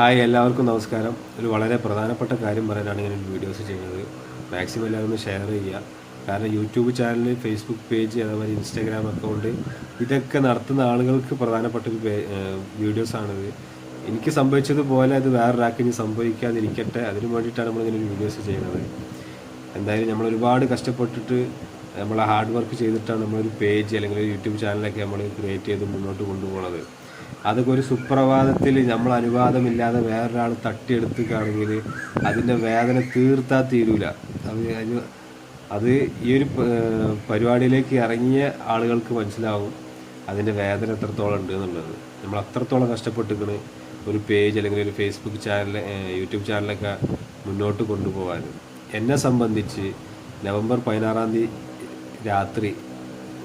Hi എല്ലാവർക്കും നമസ്കാരം. ഒരു വളരെ പ്രധാനപ്പെട്ട കാര്യം പറയാനാണ് ഞാൻ വീഡിയോസ് ചെയ്യുന്നത്. മാക്സിമം എല്ലാവരും ഷെയർ ചെയ്യുക. കാരണം യൂട്യൂബ് ചാനൽ ഫേസ്ബുക്ക് പേജ് അതേപോലെ ഇൻസ്റ്റാഗ്രാം അക്കൗണ്ട് ഇതൊക്കെ നടത്തുന്ന ആളുകൾക്ക് പ്രധാനപ്പെട്ട ഒരു വീഡിയോസാണിത് എനിക്ക് സംഭവിച്ചതുപോലെ അത് വേറൊരാൾക്ക് ഇനി സംഭവിക്കാതിരിക്കട്ടെ. അതിനു വേണ്ടിയിട്ടാണ് നമ്മളിങ്ങനെ ഒരു വീഡിയോസ് ചെയ്യുന്നത്. എന്തായാലും നമ്മൾ ഒരുപാട് കഷ്ടപ്പെട്ടിട്ട് നമ്മൾ ഹാർഡ് വർക്ക് ചെയ്തിട്ടാണ് നമ്മളൊരു പേജ് അല്ലെങ്കിൽ ഒരു യൂട്യൂബ് ചാനലൊക്കെ നമ്മൾ ക്രിയേറ്റ് ചെയ്ത് മുന്നോട്ട് കൊണ്ടുപോകുന്നത് അതൊക്കെ ഒരു സുപ്രഭാതത്തിൽ നമ്മൾ അനുവാദമില്ലാതെ വേറൊരാൾ തട്ടിയെടുക്കുകയാണെങ്കിൽ അതിന്റെ വേദന തീർത്താൽ തീരൂല. അത് അത് ഈ ഒരു പരിപാടിയിലേക്ക് ഇറങ്ങിയ ആളുകൾക്ക് മനസ്സിലാവും അതിന്റെ വേദന എത്രത്തോളം ഉണ്ട് എന്നുള്ളത്. നമ്മൾ അത്രത്തോളം കഷ്ടപ്പെട്ടിരിക്കണ് ഒരു പേജ് അല്ലെങ്കിൽ ഒരു ഫേസ്ബുക്ക് ചാനൽ യൂട്യൂബ് ചാനലൊക്കെ മുന്നോട്ട് കൊണ്ടുപോകാൻ. എന്നെ സംബന്ധിച്ച് നവംബർ പതിനാറാം തീയതി രാത്രി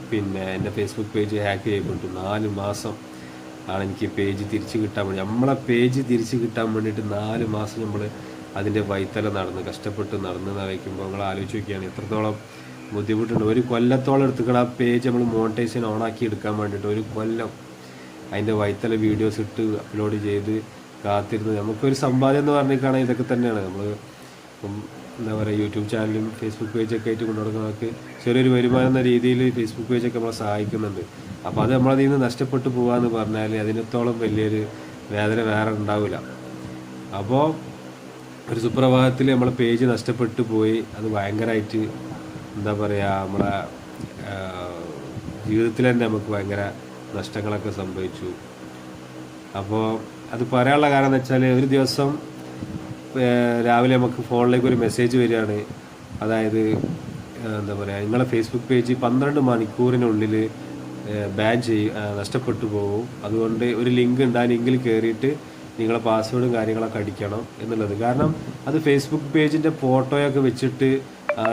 പിന്നെ എന്റെ ഫേസ്ബുക്ക് പേജ് ഹാക്ക് ചെയ്യപ്പെട്ടു. നാല് മാസം ആണ് എനിക്ക് പേജ് തിരിച്ച് കിട്ടാൻ വേണ്ടി. നമ്മളെ പേജ് തിരിച്ച് കിട്ടാൻ വേണ്ടിയിട്ട് നാല് മാസം നമ്മൾ അതിന്റെ വൈത്തല നടന്ന് കഷ്ടപ്പെട്ട് നടന്ന് നയിക്കുമ്പോൾ നിങ്ങൾ ആലോചിച്ച് നോക്കിയാണ് എത്രത്തോളം ബുദ്ധിമുട്ടുണ്ട്. ഒരു കൊല്ലത്തോളം എടുത്തുക്കണം ആ പേജ് നമ്മൾ മോണിറ്റൈസേഷൻ ഓണാക്കി എടുക്കാൻ വേണ്ടിയിട്ട് ഒരു കൊല്ലം അതിന്റെ വൈത്തല വീഡിയോസ് ഇട്ട് അപ്ലോഡ് ചെയ്ത് കാത്തിരുന്ന്. നമുക്കൊരു സമ്പാദ്യം എന്ന് പറഞ്ഞിട്ടാണെങ്കിൽ ഇതൊക്കെ തന്നെയാണ്. നമ്മൾ എന്താ പറയുക യൂട്യൂബ് ചാനലും ഫേസ്ബുക്ക് പേജൊക്കെ ആയിട്ട് കൊണ്ടുനടക്കുന്നവർക്ക് ചെറിയൊരു വരുമാനം എന്ന രീതിയിൽ ഫേസ്ബുക്ക് പേജൊക്കെ നമ്മളെ സഹായിക്കുന്നുണ്ട്. അപ്പോൾ അത് നമ്മളതിൽ നിന്ന് നഷ്ടപ്പെട്ടു പോകാമെന്ന് പറഞ്ഞാൽ അതിനത്തോളം വലിയൊരു വേദന വേറെ ഉണ്ടാവില്ല. അപ്പോൾ ഒരു സുപ്രഭാതത്തിൽ നമ്മളെ പേജ് നഷ്ടപ്പെട്ടു പോയി അത് ഭയങ്കരമായിട്ട് എന്താ പറയുക നമ്മളെ ജീവിതത്തിൽ തന്നെ നമുക്ക് ഭയങ്കര നഷ്ടങ്ങളൊക്കെ സംഭവിച്ചു. അപ്പോൾ അത് പറയാനുള്ള കാരണം എന്ന് വെച്ചാൽ ഒരു ദിവസം രാവിലെ നമുക്ക് ഫോണിലേക്ക് ഒരു മെസ്സേജ് വരികയാണ്. അതായത് എന്താ പറയുക നിങ്ങളെ ഫേസ്ബുക്ക് പേജ് പന്ത്രണ്ട് മണിക്കൂറിനുള്ളിൽ ബാൻ ചെയ്യും നഷ്ടപ്പെട്ടു പോകും. അതുകൊണ്ട് ഒരു ലിങ്ക് ഉണ്ട് ആ ലിങ്കിൽ കയറിയിട്ട് നിങ്ങളെ പാസ്വേഡും കാര്യങ്ങളൊക്കെ അടിക്കണം എന്നുള്ളത്. കാരണം അത് ഫേസ്ബുക്ക് പേജിന്റെ ഫോട്ടോയൊക്കെ വെച്ചിട്ട്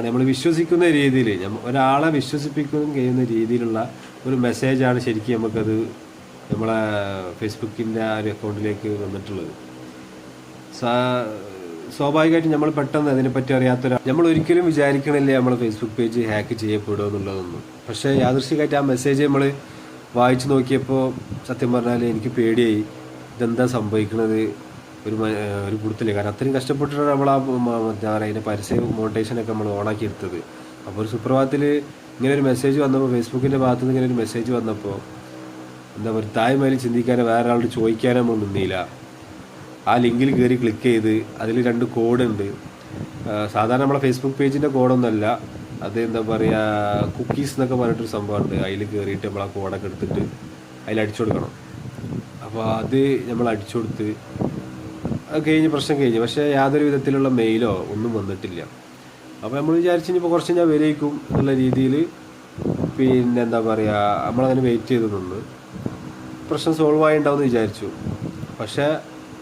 നമ്മൾ വിശ്വസിക്കുന്ന രീതിയിൽ ഒരാളെ വിശ്വസിപ്പിക്കുകയും കഴിയുന്ന രീതിയിലുള്ള ഒരു മെസ്സേജാണ് ശരിക്കും നമുക്കത് നമ്മളെ ഫേസ്ബുക്കിന്റെ ആ ഒരു അക്കൗണ്ടിലേക്ക് വന്നിട്ടുള്ളത്. സാ- സ്വാഭാവികമായിട്ട് നമ്മൾ പെട്ടെന്ന് അതിനെപ്പറ്റി അറിയാത്തൊരു നമ്മൾ ഒരിക്കലും വിചാരിക്കണില്ലേ നമ്മളെ ഫേസ്ബുക്ക് പേജ് ഹാക്ക് ചെയ്യപ്പെടുമോ എന്നുള്ളതൊന്നും. പക്ഷേ യാദൃശ്ചികമായിട്ട് ആ മെസ്സേജ് നമ്മൾ വായിച്ചു നോക്കിയപ്പോൾ സത്യം പറഞ്ഞാൽ എനിക്ക് പേടിയായി. ഇതെന്താ സംഭവിക്കുന്നത് ഒരു ഒരു കൂടുതലേ കാരണം അത്രയും കഷ്ടപ്പെട്ടിട്ടാണ് നമ്മൾ ആ എന്താ പറയുക അതിന്റെ പരസ്യ മോണിറ്റേഷനൊക്കെ നമ്മൾ ഓണാക്കി എടുത്തത്. അപ്പോൾ ഒരു സുപ്രഭാതത്തിൽ ഇങ്ങനെ ഒരു മെസ്സേജ് വന്നപ്പോൾ ഫേസ്ബുക്കിന്റെ ഭാഗത്തുനിന്ന് ഇങ്ങനെ ഒരു മെസ്സേജ് വന്നപ്പോൾ എന്താ പറയുക താഴ്മയിൽ ചിന്തിക്കാനോ വേറെ ആളോട് ചോദിക്കാനോ നമ്മൾ നിന്നില്ല. ആ ലിങ്കിൽ കയറി ക്ലിക്ക് ചെയ്ത് അതിൽ രണ്ട് കോഡുണ്ട് സാധാരണ നമ്മളെ ഫേസ്ബുക്ക് പേജിന്റെ കോഡൊന്നുമല്ല അത് എന്താ പറയുക കുക്കീസ് എന്നൊക്കെ പറഞ്ഞിട്ടൊരു സംഭവമുണ്ട്. അതിൽ കയറിയിട്ട് നമ്മൾ ആ കോഡൊക്കെ എടുത്തിട്ട് അതിൽ അടിച്ചു കൊടുക്കണം. അപ്പോൾ അത് നമ്മൾ അടിച്ചു കൊടുത്ത് അത് കഴിഞ്ഞ് പ്രശ്നം കഴിഞ്ഞ്. പക്ഷേ യാതൊരു വിധത്തിലുള്ള മെയിലോ ഒന്നും വന്നിട്ടില്ല. അപ്പോൾ നമ്മൾ വിചാരിച്ചു ഇനിയിപ്പോൾ കുറച്ച് ഞാൻ വിലയിക്കും എന്നുള്ള രീതിയിൽ പിന്നെ എന്താ പറയുക നമ്മളങ്ങനെ വെയിറ്റ് ചെയ്ത് നിന്ന്. പ്രശ്നം സോൾവ് ആയി ഉണ്ടാവുമെന്ന് വിചാരിച്ചു. പക്ഷേ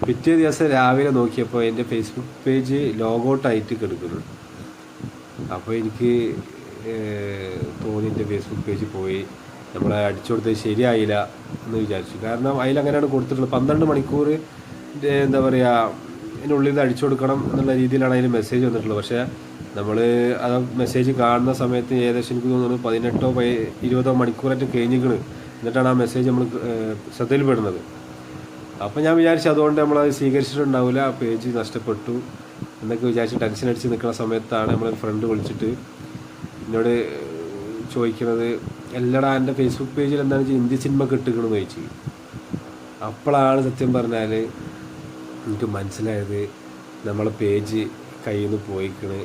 പിറ്റേ ദിവസം രാവിലെ നോക്കിയപ്പോൾ എന്റെ ഫേസ്ബുക്ക് പേജ് ലോഗൗട്ടായിട്ട് കിടക്കുന്നു. അപ്പോൾ എനിക്ക് തോന്നി എന്റെ ഫേസ്ബുക്ക് പേജ് പോയി. നമ്മളെ അടിച്ചു കൊടുത്തത് ശരിയായില്ല എന്ന് വിചാരിച്ചു. കാരണം അതിൽ അങ്ങനെയാണ് കൊടുത്തിട്ടുള്ളത്. പന്ത്രണ്ട് മണിക്കൂർ എന്താ പറയുക അതിനുള്ളിൽ നിന്ന് അടിച്ചു കൊടുക്കണം എന്നുള്ള രീതിയിലാണ് അതിൽ മെസ്സേജ് വന്നിട്ടുള്ളത്. പക്ഷേ നമ്മൾ ആ മെസ്സേജ് കാണുന്ന സമയത്ത് ഏകദേശം എനിക്ക് തോന്നുന്നു പതിനെട്ടോ പതി- ഇരുപതോ മണിക്കൂറായിട്ട് കഴിഞ്ഞിക്കണ് എന്നിട്ടാണ് ആ മെസ്സേജ് നമ്മൾ ശ്രദ്ധയിൽപ്പെടുന്നത്. അപ്പോൾ ഞാൻ വിചാരിച്ചു അതുകൊണ്ട് നമ്മൾ അത് സ്വീകരിച്ചിട്ടുണ്ടാവില്ല പേജ് നഷ്ടപ്പെട്ടു. എന്നൊക്കെ വിചാരിച്ച് ടെൻഷൻ അടിച്ച് നിൽക്കുന്ന സമയത്താണ് നമ്മളൊരു ഫ്രണ്ട് വിളിച്ചിട്ട് എന്നോട് ചോദിക്കുന്നത് എല്ലടാ എന്റെ ഫേസ്ബുക്ക് പേജിൽ എന്താണ് വെച്ചാൽ ഹിന്ദി സിനിമ കിട്ടുകയെന്ന് ചോദിച്ചു. അപ്പോഴാണ് സത്യം പറഞ്ഞാൽ എനിക്ക് മനസ്സിലായത് നമ്മളെ പേജ് കയ്യിൽ നിന്ന് പോയിക്കണ്.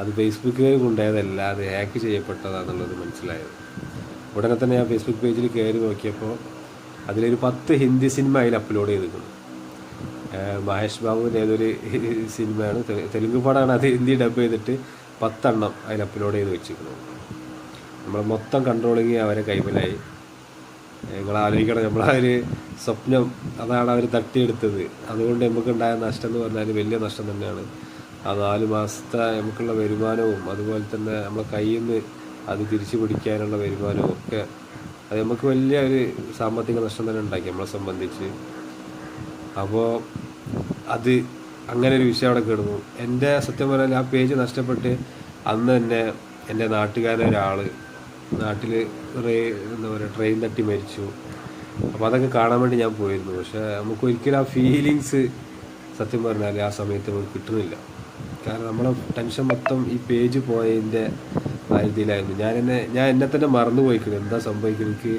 അത് ഫേസ്ബുക്കിൽ കൊണ്ടായതല്ല അത് ഹാക്ക് ചെയ്യപ്പെട്ടതാണെന്നുള്ളത് മനസ്സിലായത്. ഉടനെ തന്നെ ഞാൻ ഫേസ്ബുക്ക് പേജിൽ കയറി നോക്കിയപ്പോൾ അതിലൊരു പത്ത് ഹിന്ദി സിനിമ അതിൽ അപ്ലോഡ് ചെയ്തിരിക്കുന്നു. മഹേഷ് ബാബുവിന്റെ ഏതൊരു സിനിമയാണ് തെലുങ്ക് പടമാണ് അത് ഹിന്ദി ഡബ് ചെയ്തിട്ട് പത്തെണ്ണം അതിൽ അപ്ലോഡ് ചെയ്ത് വെച്ചിരിക്കുന്നു. നമ്മൾ മൊത്തം കൺട്രോളിങ് അവരെ കൈമലായി നിങ്ങൾ ആലോചിക്കണം നമ്മളാ ഒരു സ്വപ്നം അതാണ് അവർ തട്ടിയെടുത്തത്. അതുകൊണ്ട് നമുക്കുണ്ടായ നഷ്ടം എന്ന് പറഞ്ഞാൽ വലിയ നഷ്ടം തന്നെയാണ്. ആ നാല് മാസത്തെ നമുക്കുള്ള വരുമാനവും അതുപോലെ തന്നെ നമ്മളെ കയ്യിൽ നിന്ന് അത് തിരിച്ചു പിടിക്കാനുള്ള വരുമാനവും ഒക്കെ അത് നമുക്ക് വലിയ ഒരു സാമ്പത്തിക നഷ്ടം തന്നെ ഉണ്ടാക്കി നമ്മളെ സംബന്ധിച്ച്. അപ്പോൾ അത് അങ്ങനെ ഒരു വിഷയം അവിടെ കിടന്നു. എന്റെ സത്യം പറഞ്ഞാൽ ആ പേജ് നഷ്ടപ്പെട്ട് അന്ന് തന്നെ എന്റെ നാട്ടുകാരൻ ഒരാൾ നാട്ടിൽ എന്താ പറയുക ട്രെയിൻ തട്ടി മരിച്ചു. അപ്പോൾ അതൊക്കെ കാണാൻ വേണ്ടി ഞാൻ പോയിരുന്നു. പക്ഷേ നമുക്ക് ഒരിക്കലും ആ ഫീലിങ്സ് സത്യം പറഞ്ഞാൽ ആ സമയത്ത് നമുക്ക് കിട്ടുന്നില്ല. കാരണം നമ്മളെ ടെൻഷൻ മൊത്തം ഈ പേജ് പോയതിന്റെ കാര്യത്തിലായിരുന്നു ഞാൻ എന്നെ ഞാൻ എന്നെ തന്നെ മറന്നുപോയിക്കുന്നു എന്താ സംഭവിക്കുന്നത് എനിക്ക്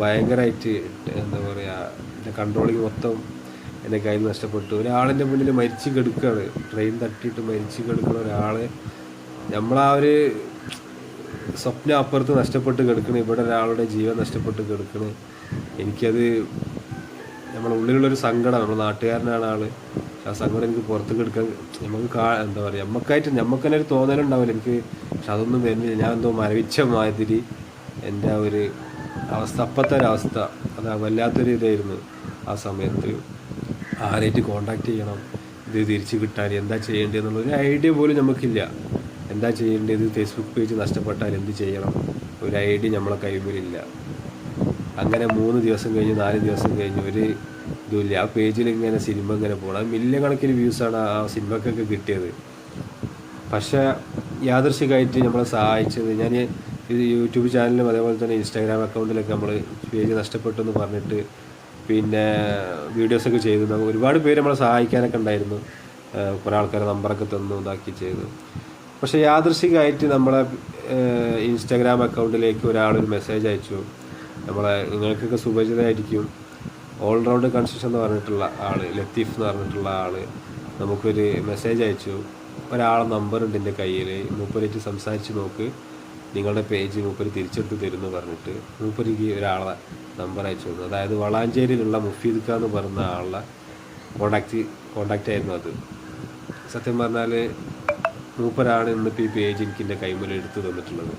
ഭയങ്കരമായിട്ട് എന്താ പറയുക എന്റെ കൺട്രോളിങ് മൊത്തം എന്റെ കയ്യിൽ നഷ്ടപ്പെട്ടു. ഒരാളിന്റെ മുന്നിൽ മരിച്ചു കിടക്കുകയാണ്. ട്രെയിൻ തട്ടിയിട്ട് മരിച്ചു കിടക്കുന്ന ഒരാൾ നമ്മളാ ഒരു സ്വപ്നം അപ്പുറത്ത് നഷ്ടപ്പെട്ട് കിടക്കണേ. ഇവിടെ ഒരാളുടെ ജീവൻ നഷ്ടപ്പെട്ട് കിടക്കണേ. എനിക്കത് നമ്മളെ ഉള്ളിലുള്ളൊരു സങ്കടം. നമ്മുടെ നാട്ടുകാരനാണ് ആൾ ആ സങ്കടം എനിക്ക് പുറത്ത് എടുക്കാൻ നമുക്ക് എന്താ പറയുക നമുക്കായിട്ട് നമുക്ക് തന്നെ ഒരു തോന്നലുണ്ടാവില്ല. എനിക്ക് പക്ഷെ അതൊന്നും വരുന്നില്ല. ഞാൻ എന്തോ മരവിച്ച മാതിരി എന്റെ ആ ഒരു അവസ്ഥ അപ്പത്തെ ഒരവസ്ഥ അത് വല്ലാത്തൊരു ഇതായിരുന്നു ആ സമയത്ത്. ആരായിട്ട് കോണ്ടാക്ട് ചെയ്യണം? ഇത് തിരിച്ച് കിട്ടാൻ എന്താ ചെയ്യേണ്ടത് എന്നുള്ള ഒരു ഐഡിയ പോലും നമുക്കില്ല. എന്താ ചെയ്യേണ്ടത്? ഫേസ്ബുക്ക് പേജ് നഷ്ടപ്പെട്ടാൽ എന്ത് ചെയ്യണം? ഒരു ഐഡിയ നമ്മളെ കൈമുന്നിലില്ല അങ്ങനെ മൂന്ന് ദിവസം കഴിഞ്ഞ് നാല് ദിവസം കഴിഞ്ഞ് ഒരു ഇതുമില്ല. ആ പേജിൽ ഇങ്ങനെ സിനിമ ഇങ്ങനെ പോകണം മില്യൺ കണക്കിന് വ്യൂസാണ് ആ സിനിമക്കൊക്കെ കിട്ടിയത്. പക്ഷേ യാദൃശികമായിട്ട് നമ്മളെ സഹായിച്ചത്. ഞാൻ യൂട്യൂബ് ചാനലിലും അതേപോലെ തന്നെ ഇൻസ്റ്റാഗ്രാം അക്കൗണ്ടിലൊക്കെ നമ്മൾ പേജ് നഷ്ടപ്പെട്ടു എന്ന് പറഞ്ഞിട്ട് പിന്നെ വീഡിയോസൊക്കെ ചെയ്തു ഒരുപാട് പേര് നമ്മളെ സഹായിക്കാനൊക്കെ ഉണ്ടായിരുന്നു. കുറേ ആൾക്കാരെ നമ്പറൊക്കെ തന്നു ഇതാക്കി ചെയ്തു. പക്ഷേ യാദൃശികമായിട്ട് നമ്മളെ ഇൻസ്റ്റാഗ്രാം അക്കൗണ്ടിലേക്ക് ഒരാളൊരു മെസ്സേജ് അയച്ചു. നമ്മളെ നിങ്ങൾക്കൊക്കെ സുപരിചിതമായിരിക്കും ഓൾറൗണ്ട് കൺസ്ട്രക്ഷൻ എന്ന് പറഞ്ഞിട്ടുള്ള ആൾ ലത്തീഫ് എന്ന് പറഞ്ഞിട്ടുള്ള ആൾ നമുക്കൊരു മെസ്സേജ് അയച്ചു. ഒരാളെ നമ്പറുണ്ട് എന്റെ കയ്യിൽ മൂപ്പരേറ്റ് സംസാരിച്ച് നോക്ക്. നിങ്ങളുടെ പേജ് മൂപ്പര് തിരിച്ചെടുത്ത് തരുമെന്ന് പറഞ്ഞിട്ട് മൂപ്പരിക്ക് ഒരാളെ നമ്പർ അയച്ചു തന്നു. അതായത് വളാഞ്ചേരിയിലുള്ള മുഫീദ് ഖാൻ എന്ന് പറയുന്ന ആളുടെ കോണ്ടാക്റ്റ് കോണ്ടാക്റ്റ് ആയിരുന്നു അത്. സത്യം പറഞ്ഞാൽ മൂപ്പരാണ് ഇന്നിപ്പോൾ ഈ പേജ് എനിക്ക് എന്റെ കൈമുല എടുത്ത് തന്നിട്ടുള്ളത്.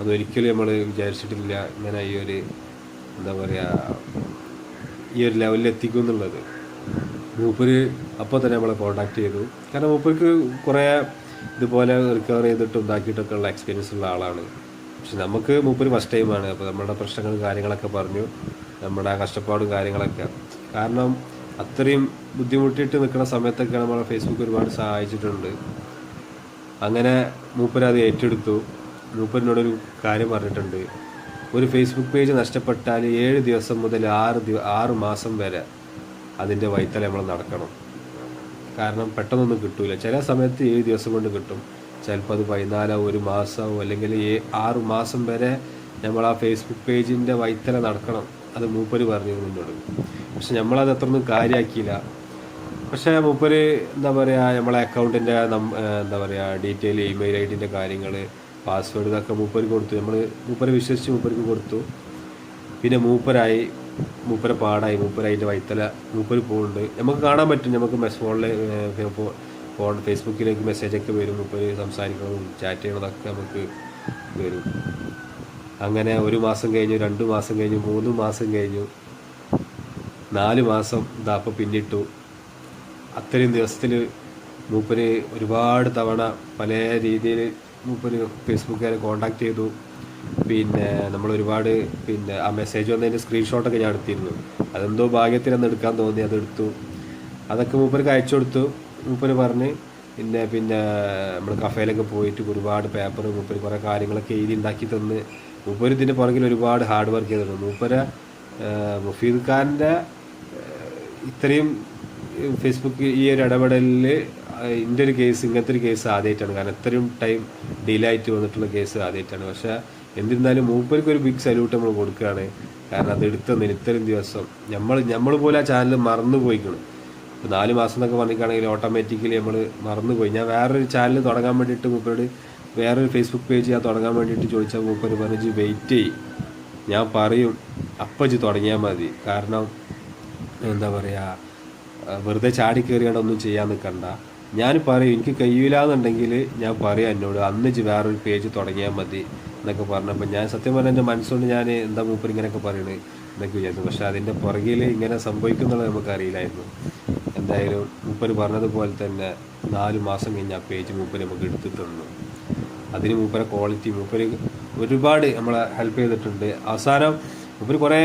അതൊരിക്കലും നമ്മൾ വിചാരിച്ചിട്ടില്ല ഇങ്ങനെ ഈ ഒരു എന്താ പറയുക ഈ ഒരു ലെവലിൽ എത്തിക്കും എന്നുള്ളത് മൂപ്പര് അപ്പോൾ തന്നെ നമ്മളെ കോണ്ടാക്ട് ചെയ്തു. കാരണം മൂപ്പർക്ക് കുറേ ഇതുപോലെ റിക്കവർ ചെയ്തിട്ട് ഉണ്ടാക്കിയിട്ടൊക്കെ ഉള്ള എക്സ്പീരിയൻസ് ഉള്ള ആളാണ്. പക്ഷെ നമുക്ക് മൂപ്പര് ഫസ്റ്റ് ടൈമാണ് അപ്പോൾ നമ്മുടെ പ്രശ്നങ്ങളും കാര്യങ്ങളൊക്കെ പറഞ്ഞു. നമ്മുടെ കഷ്ടപ്പാടും കാര്യങ്ങളൊക്കെ. കാരണം അത്രയും ബുദ്ധിമുട്ടിയിട്ട് നിൽക്കുന്ന സമയത്തൊക്കെ നമ്മളെ ഫേസ്ബുക്ക് ഒരുപാട് സഹായിച്ചിട്ടുണ്ട്. അങ്ങനെ മൂപ്പരത് ഏറ്റെടുത്തു. മൂപ്പരിനോടൊരു കാര്യം പറഞ്ഞിട്ടുണ്ട്. ഒരു ഫേസ്ബുക്ക് പേജ് നഷ്ടപ്പെട്ടാൽ ഏഴ് ദിവസം മുതൽ ആറ് ആറ് മാസം വരെ അതിന്റെ വൈത്തല നമ്മൾ നടക്കണം. കാരണം പെട്ടെന്നൊന്നും കിട്ടൂല. ചില സമയത്ത് ഏഴ് ദിവസം കൊണ്ട് കിട്ടും. ചിലപ്പോൾ അത് പതിനാലോ ഒരു മാസമോ അല്ലെങ്കിൽ ഏ- ആറ് മാസം വരെ നമ്മൾ ആ ഫേസ്ബുക്ക് പേജിന്റെ വൈത്തല നടക്കണം. അത് മൂപ്പര് പറഞ്ഞു തുടങ്ങി. പക്ഷെ നമ്മളത് അത്രയൊന്നും കാര്യമാക്കിയില്ല പക്ഷേ മൂപ്പര് എന്താ പറയുക നമ്മളെ അക്കൗണ്ടിന്റെ എന്താ പറയുക ഡീറ്റെയിൽ ഇമെയിൽ ഐ ഡിന്റെ കാര്യങ്ങൾ പാസ്വേഡ് ഇതൊക്കെ മൂപ്പര് കൊടുത്തു. നമ്മൾ മൂപ്പര് വിശ്വസിച്ച് മൂപ്പർക്ക് കൊടുത്തു. പിന്നെ മൂപ്പരായി. മൂപ്പര പാടായി മൂപ്പര അതിന്റെ വൈത്തല മൂപ്പര് പോകുന്നുണ്ട് നമുക്ക് കാണാൻ പറ്റും നമുക്ക് മെസ് ഫോണിൽ ഫോൺ ഫേസ്ബുക്കിലേക്ക് മെസ്സേജൊക്കെ വരും മൂപ്പര് സംസാരിക്കണതും ചാറ്റ് ചെയ്യണതൊക്കെ നമുക്ക് വരും. അങ്ങനെ ഒരു മാസം കഴിഞ്ഞു രണ്ട് മാസം കഴിഞ്ഞു മൂന്ന് മാസം കഴിഞ്ഞു. നാല് മാസം ഇതാ അപ്പോൾ പിന്നിട്ടു. അത്രയും ദിവസത്തിൽ മൂപ്പര് ഒരുപാട് തവണ പല രീതിയിൽ മൂപ്പര് ഫേസ്ബുക്കുകാരെ കോണ്ടാക്ട് ചെയ്തു. പിന്നെ നമ്മൾ ഒരുപാട് പിന്നെ ആ മെസ്സേജ് വന്നതിന്റെ സ്ക്രീൻഷോട്ടൊക്കെ ഞാൻ എടുത്തിരുന്നു. അതെന്തോ ഭാഗ്യത്തിനൊന്ന് എടുക്കാൻ തോന്നി അതെടുത്തു അതൊക്കെ മൂപ്പർക്ക് അയച്ചു കൊടുത്തു മൂപ്പര് പറഞ്ഞ്. പിന്നെ പിന്നെ നമ്മൾ കഫേലൊക്കെ പോയിട്ട് ഒരുപാട് പേപ്പർ മൂപ്പര് കുറേ കാര്യങ്ങളൊക്കെ എഴുതി ഉണ്ടാക്കി തന്ന്. മൂപ്പര് ഇതിന്റെ പുറകിൽ ഒരുപാട് ഹാർഡ് വർക്ക് ചെയ്തിട്ടുണ്ട്. മൂപ്പര മുഫീദ് ഖാന്റെ ഇത്രയും ഫേസ്ബുക്ക് ഈ ഒരു ഇടപെടലിൽ എന്റെ ഒരു കേസ് ഇങ്ങനത്തെ ഒരു കേസ് ആദ്യമായിട്ടാണ് കാരണം ഇത്രയും ടൈം ഡിലേ ആയിട്ട് വന്നിട്ടുള്ള കേസ് ആദ്യമായിട്ടാണ് പക്ഷേ എന്നിരുന്നാലും മൂപ്പർക്ക് ഒരു ബിഗ് സല്യൂട്ട് നമ്മൾ കൊടുക്കുകയാണ്. കാരണം അത് എടുത്ത ഇത്രയും ദിവസം. നമ്മൾ നമ്മൾ പോലെ ആ ചാനൽ മറന്നു പോയിക്കണം. ഇപ്പോൾ നാല് മാസം എന്നൊക്കെ പറഞ്ഞിട്ടാണെങ്കിൽ ഓട്ടോമാറ്റിക്കലി നമ്മൾ മറന്നു പോയി. ഞാൻ വേറൊരു ചാനൽ തുടങ്ങാൻ വേണ്ടിയിട്ട് മൂപ്പരോട് വേറൊരു ഫേസ്ബുക്ക് പേജ് ഞാൻ തുടങ്ങാൻ വേണ്ടിയിട്ട് ചോദിച്ചാൽ മൂപ്പർ പറഞ്ഞു വെയിറ്റ് ചെയ്യും. ഞാൻ പറയും അപ്പം ഇജ്ജ് തുടങ്ങിയാൽ മതി. കാരണം എന്താ പറയുക വെറുതെ ചാടി കയറിയാണ്ട് ഒന്നും ചെയ്യാൻ നിൽക്കണ്ട ഞാൻ പറയും എനിക്ക് കഴിയില്ല എന്നുണ്ടെങ്കിൽ ഞാൻ പറയാം എന്നോട് അന്ന് വേറൊരു പേജ് തുടങ്ങിയാൽ മതി. എന്നൊക്കെ പറഞ്ഞപ്പോൾ ഞാൻ സത്യം പറഞ്ഞാൽ എന്റെ മനസ്സുകൊണ്ട് ഞാൻ എന്താ മൂപ്പർ ഇങ്ങനെയൊക്കെ പറയണത് എന്നൊക്കെ വിചാരിച്ചു. പക്ഷേ അതിന്റെ പുറകിൽ ഇങ്ങനെ സംഭവിക്കുന്നുള്ളത് നമുക്കറിയില്ലായിരുന്നു. എന്തായാലും മൂപ്പർ പറഞ്ഞതുപോലെ തന്നെ നാല് മാസം കഴിഞ്ഞ് ആ പേജ് മൂപ്പർ നമുക്ക് എടുത്തു തന്നു. അതിന് മൂപ്പരെ ക്വാളിറ്റി മൂപ്പര് ഒരുപാട് നമ്മളെ ഹെൽപ്പ് ചെയ്തിട്ടുണ്ട്. അവസാനം മൂപ്പര് കുറേ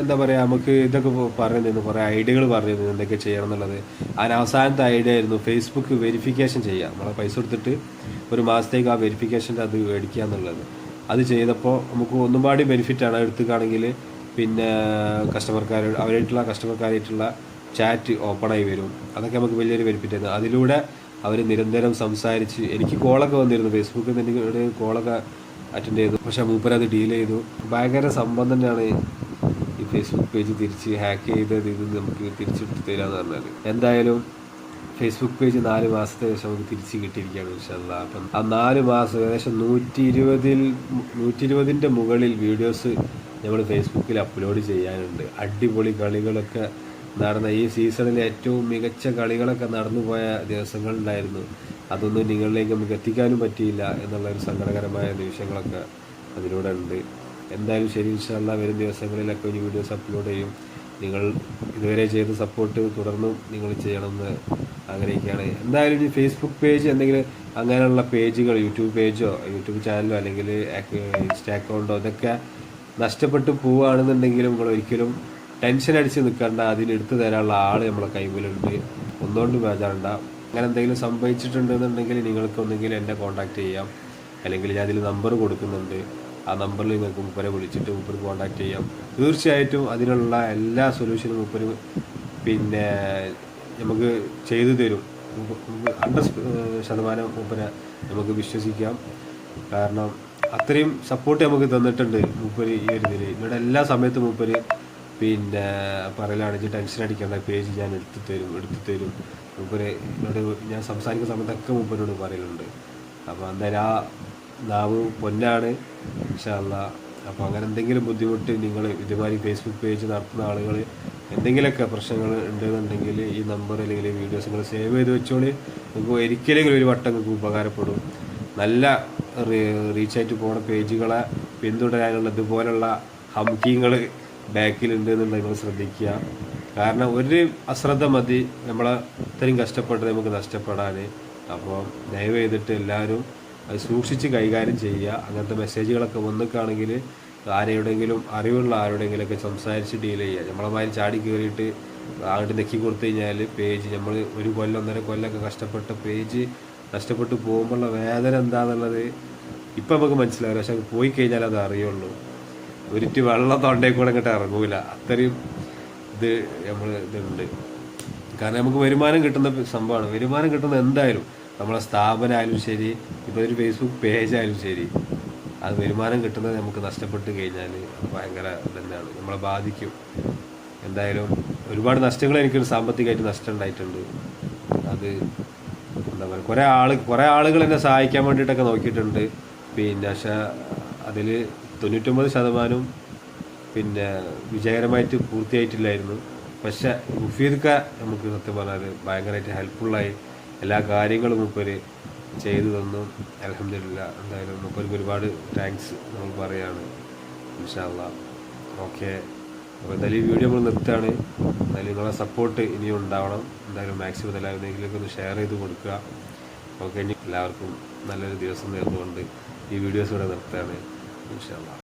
എന്താ പറയുക നമുക്ക് ഇതൊക്കെ പറഞ്ഞു തന്നു കുറേ ഐഡിയകൾ പറഞ്ഞു തന്നു എന്തൊക്കെ ചെയ്യണം എന്നുള്ളത്. അതിന് അവസാനത്തെ ഐഡിയ ആയിരുന്നു ഫേസ്ബുക്ക് വെരിഫിക്കേഷൻ ചെയ്യുക. നമ്മളെ പൈസ കൊടുത്തിട്ട് ഒരു മാസത്തേക്ക് ആ വെരിഫിക്കേഷന്റെ അത് മേടിക്കുക എന്നുള്ളത്. അത് ചെയ്തപ്പോൾ നമുക്ക് ഒന്നും പാടി ബെനിഫിറ്റാണ് എടുത്തുകാണെങ്കിൽ പിന്നെ കസ്റ്റമർക്കാർ അവരായിട്ടുള്ള കസ്റ്റമർക്കാരായിട്ടുള്ള ചാറ്റ് ഓപ്പണായി വരും. അതൊക്കെ നമുക്ക് വലിയൊരു ബെനിഫിറ്റ് ആയിരുന്നു. അതിലൂടെ അവർ നിരന്തരം സംസാരിച്ച് എനിക്ക് കോളൊക്കെ വന്നിരുന്നു. ഫേസ്ബുക്കിൽ നിന്ന് എനിക്ക് കോളൊക്കെ അറ്റൻഡ് ചെയ്തു. പക്ഷെ മൂപ്പർ അത് ഡീൽ ചെയ്തു. ഭയങ്കര സംഭവം തന്നെയാണ് ഈ ഫേസ്ബുക്ക് പേജ് തിരിച്ച് ഹാക്ക് ചെയ്തത് ഇത് നമുക്ക് തിരിച്ചെടുത്ത് തരാമെന്ന് പറഞ്ഞാൽ എന്തായാലും ഫേസ്ബുക്ക് പേജ് നാല് മാസത്തെ ശേഷം നമുക്ക് തിരിച്ച് കിട്ടിയിരിക്കുകയാണ് ഇൻഷല്ല അപ്പം ആ നാല് മാസം ഏകദേശം നൂറ്റി ഇരുപതിൽ നൂറ്റി ഇരുപതിന്റെ മുകളിൽ വീഡിയോസ് നമ്മൾ ഫേസ്ബുക്കിൽ അപ്ലോഡ് ചെയ്യാനുണ്ട്. അടിപൊളി കളികളൊക്കെ നടന്ന ഈ സീസണിൽ ഏറ്റവും മികച്ച കളികളൊക്കെ നടന്നുപോയ ദിവസങ്ങളുണ്ടായിരുന്നു. അതൊന്നും നിങ്ങളിലേക്ക് നമുക്ക് എത്തിക്കാനും പറ്റിയില്ല എന്നുള്ളൊരു സങ്കടകരമായ നിമിഷങ്ങളൊക്കെ അതിലൂടെ ഉണ്ട്. എന്തായാലും ശരി ഇൻഷാല്ല വരും ദിവസങ്ങളിലൊക്കെ ഒരു വീഡിയോസ് അപ്ലോഡ് ചെയ്യും. നിങ്ങൾ ഇതുവരെ ചെയ്ത സപ്പോർട്ട് തുടർന്നും നിങ്ങൾ ചെയ്യണമെന്ന് ആഗ്രഹിക്കുകയാണ്. എന്തായാലും ഈ ഫേസ്ബുക്ക് പേജ് എന്തെങ്കിലും അങ്ങനെയുള്ള പേജുകൾ യൂട്യൂബ് പേജോ യൂട്യൂബ് ചാനലോ അല്ലെങ്കിൽ ഇൻസ്റ്റ അക്കൗണ്ടോ ഇതൊക്കെ നഷ്ടപ്പെട്ടു പോവുകയാണെന്നുണ്ടെങ്കിലും നിങ്ങൾ ഒരിക്കലും ടെൻഷൻ അടിച്ച് നിൽക്കേണ്ട. അതിന് എടുത്തു തരാനുള്ള ആൾ നമ്മളെ കൈമുലുണ്ട് ഒന്നുകൊണ്ട് ബേജാറണ്ട അങ്ങനെ എന്തെങ്കിലും സംഭവിച്ചിട്ടുണ്ടെന്നുണ്ടെങ്കിൽ നിങ്ങൾക്ക് ഒന്നെങ്കിൽ എന്നെ കോൺടാക്ട് ചെയ്യാം. അല്ലെങ്കിൽ ഞാൻ അതിൽ നമ്പർ കൊടുക്കുന്നുണ്ട്. ആ നമ്പറിൽ നിങ്ങൾക്ക് മുപ്പരെ വിളിച്ചിട്ട് മുപ്പര് കോൺടാക്ട് ചെയ്യാം. തീർച്ചയായിട്ടും അതിനുള്ള എല്ലാ സൊല്യൂഷനും മുപ്പര് പിന്നെ നമുക്ക് ചെയ്തു തരും. ഹൺഡ്രഡ് ശതമാനം മുപ്പരെ നമുക്ക് വിശ്വസിക്കാം. കാരണം അത്രയും സപ്പോർട്ട് നമുക്ക് തന്നിട്ടുണ്ട് മൂപ്പര് ഈ ഒരു ഇതിൽ ഇവിടെ എല്ലാ സമയത്തും മൂപ്പര് പിന്നെ പറയലാണെങ്കിൽ ടെൻഷൻ അടിക്കേണ്ട പേജ് ഞാൻ എടുത്തു തരും എടുത്തു തരും. മൂപ്പര് എന്നോട് ഞാൻ സംസാരിക്കുന്ന സമയത്തൊക്കെ മൂപ്പരോട് പറയലുണ്ട്. അപ്പോൾ എന്തായാലും ആ നാവ് പൊന്നാണ്. ഇൻഷാല്ല അപ്പോൾ അങ്ങനെ എന്തെങ്കിലും ബുദ്ധിമുട്ട് നിങ്ങൾ ഇതുമാതിരി ഫേസ്ബുക്ക് പേജ് നടത്തുന്ന ആളുകൾ എന്തെങ്കിലുമൊക്കെ പ്രശ്നങ്ങൾ ഉണ്ടെന്നുണ്ടെങ്കിൽ ഈ നമ്പർ അല്ലെങ്കിൽ വീഡിയോസ് നിങ്ങൾ സേവ് ചെയ്ത് വെച്ചോളി. നിങ്ങൾക്ക് ഒരിക്കലെങ്കിലും ഒരു വട്ടം നിങ്ങൾക്ക് ഉപകാരപ്പെടും. നല്ല റീച്ചായിട്ട് പോകുന്ന പേജുകളെ പിന്തുടരാനുള്ള ഇതുപോലുള്ള ഹംകിങ്ങൾ ബാക്കിലുണ്ട് എന്നുള്ളത് നിങ്ങൾ ശ്രദ്ധിക്കുക. കാരണം ഒരു അശ്രദ്ധ മതി. നമ്മളെ ഇത്രയും കഷ്ടപ്പെട്ട് നമുക്ക് നഷ്ടപ്പെടാൻ അപ്പോൾ ദയവ് ചെയ്തിട്ട് എല്ലാവരും അത് സൂക്ഷിച്ച് കൈകാര്യം ചെയ്യുക. അങ്ങനത്തെ മെസ്സേജുകളൊക്കെ വന്നിക്കാണെങ്കിൽ ആരെയോടെങ്കിലും അറിവുള്ള ആരോടെങ്കിലുമൊക്കെ സംസാരിച്ച് ഡീൽ ചെയ്യുക. നമ്മളമാതിരി ചാടി കയറിയിട്ട് അങ്ങോട്ട് നെക്കി കൊടുത്തു കഴിഞ്ഞാൽ പേജ് നമ്മൾ ഒരു കൊല്ലം ഒന്നര കൊല്ലമൊക്കെ കഷ്ടപ്പെട്ട പേജ് നഷ്ടപ്പെട്ട് പോകുമ്പോഴുള്ള വേദന എന്താണെന്നുള്ളത് ഇപ്പം നമുക്ക് മനസ്സിലാവില്ല. പക്ഷെ പോയി കഴിഞ്ഞാൽ അത് അറിയുള്ളൂ. ഒരിറ്റ് വെള്ളം തൊണ്ടയിൽ കൂടെ അങ്ങോട്ട് ഇറങ്ങൂല. അത്രയും ഇത് നമ്മൾ ഇതുണ്ട്. കാരണം നമുക്ക് വരുമാനം കിട്ടുന്ന സംഭവമാണ്. വരുമാനം കിട്ടുന്നത് എന്തായാലും നമ്മളെ സ്ഥാപനമായാലും ശരി ഇപ്പോൾ ഒരു ഫേസ്ബുക്ക് പേജ് ആയാലും ശരി അത് വരുമാനം കിട്ടുന്നത് നമുക്ക് നഷ്ടപ്പെട്ട് കഴിഞ്ഞാൽ അത് ഭയങ്കര തന്നെയാണ് നമ്മളെ ബാധിക്കും. എന്തായാലും ഒരുപാട് നഷ്ടങ്ങൾ എനിക്ക് സാമ്പത്തികമായിട്ട് നഷ്ടം ഉണ്ടായിട്ടുണ്ട്. അത് എന്താ പറയുക കുറേ ആൾ കുറേ ആളുകൾ എന്നെ സഹായിക്കാൻ വേണ്ടിയിട്ടൊക്കെ നോക്കിയിട്ടുണ്ട്. പിന്നെ പക്ഷേ അതിൽ തൊണ്ണൂറ്റൊമ്പത് ശതമാനവും പിന്നെ വിജയകരമായിട്ട് പൂർത്തിയായിട്ടില്ലായിരുന്നു. പക്ഷെ മുഫീദ്ക്ക നമുക്ക് സത്യം പറഞ്ഞാൽ ഭയങ്കരമായിട്ട് ഹെൽപ്ഫുള്ളായി എല്ലാ കാര്യങ്ങളും മൂപ്പര് ചെയ്തു തന്നു. അലഹമില്ല എന്തായാലും മൂപ്പർക്ക് ഒരുപാട് താങ്ക്സ് നമ്മൾ പറയുകയാണ് ഇൻഷാല്ല ഓക്കെ. അപ്പോൾ എന്തായാലും ഈ വീഡിയോ നമ്മൾ നിർത്തുകയാണ്. എന്തായാലും നിങ്ങളെ സപ്പോർട്ട് ഇനിയും ഉണ്ടാവണം. എന്തായാലും മാക്സിമം എല്ലാവരിലേക്കും ഒന്ന് ഷെയർ ചെയ്ത് കൊടുക്കുക. ഓക്കെ ഇനി എല്ലാവർക്കും നല്ലൊരു ദിവസം നേർന്നുകൊണ്ട് ഈ വീഡിയോസ് ഇവിടെ നിർത്തുകയാണ്. ഇൻഷാല്ല